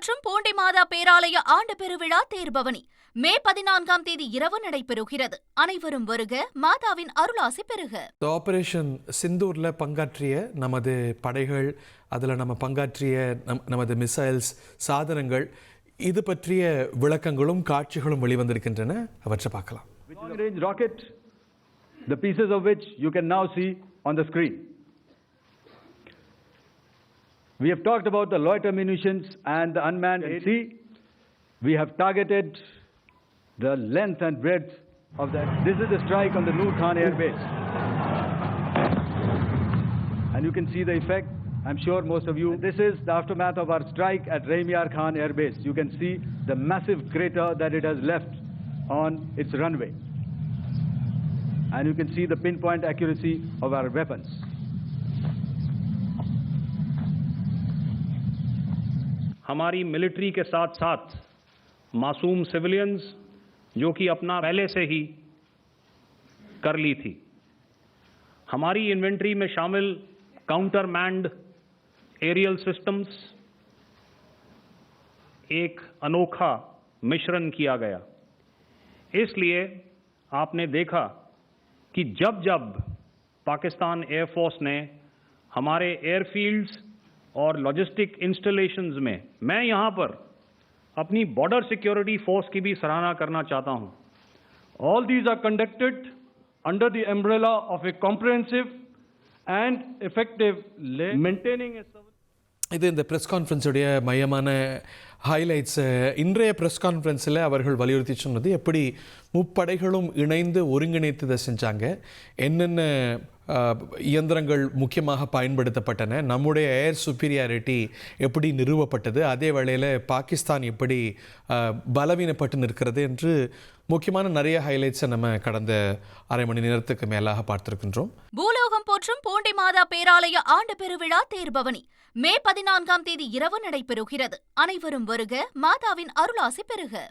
போற்றும் பூண்டி மாதா பேராலய ஆண்டு பெருவிழா தேர்பவனி. மே பதினான்காம் தேதி இரவு நடைபெறுகிறது. அனைவரும் வருக மாதாவின் அருளாசி பெறுக. ஆபரேஷன் சிந்தூரில் பங்காற்றிய நமது படைகள் அதில் நம்ம பங்காற்றிய நம் நமது மிசைல்ஸ் சாதனங்கள் இது பற்றிய விளக்கங்களும் காட்சிகளும் வெளிவந்திருக்கின்றன. அவற்றை பார்க்கலாம். Rocket, the pieces of which you can now see on the screen. We have talked about the loiter munitions and the unmanned AT. We have targeted the length and breadth of that. This is the strike on the Noor Khan Air Base. And you can see the effect. I'm sure most of you. This is the aftermath of our strike at Raimiar Khan Air Base. You can see the massive crater that it has left on its runway. And you can see the pinpoint accuracy of our weapons. हमारी military के साथ साथ मासूम civilians जो कि अपना पहले से ही कर ली थी। हमारी इन्वेंट्री में शामिल काउंटर मैंड एरियल सिस्टम्स एक अनोखा मिश्रण किया गया। इसलिए आपने देखा कि जब जब पाकिस्तान एयरफोर्स ने हमारे एयरफील्ड्स और लॉजिस्टिक इंस्टॉलेशंस में, मैं यहाँ पर अपनी बॉर्डर सिक्योरिटी फोर्स की भी सराहना करना चाहता हूँ। All these are conducted under the umbrella of a comprehensive and effective maintaining a service இது இந்த ப்ரெஸ் கான்ஃபரன்ஸுடைய மையமான ஹைலைட்ஸை இன்றைய ப்ரெஸ் கான்ஃபரன்ஸில் அவர்கள் வலியுறுத்தி சொன்னது எப்படி முப்படைகளும் இணைந்து ஒருங்கிணைத்து இதை செஞ்சாங்க என்னென்ன இயந்திரங்கள் முக்கியமாக பயன்படுத்தப்பட்டன நம்முடைய ஏர் சுப்பீரியாரிட்டி எப்படி நிறுவப்பட்டது அதே வேளையில் பாகிஸ்தான் எப்படி பலவீனப்பட்டு நிற்கிறது என்று முக்கியமான நிறைய ஹைலைட்ஸை நம்ம கடந்த அரை மணி நேரத்துக்கு மேலாக பார்த்திருக்கின்றோம். பூலோகம் போற்றும் பூண்டி மாதா பேராலய ஆண்டு பெருவிழா தேர்பவனி. மே பதினான்காம் தேதி இரவு நடைபெறுகிறது. அனைவரும் வருக மாதாவின் அருளாசி பெறுக.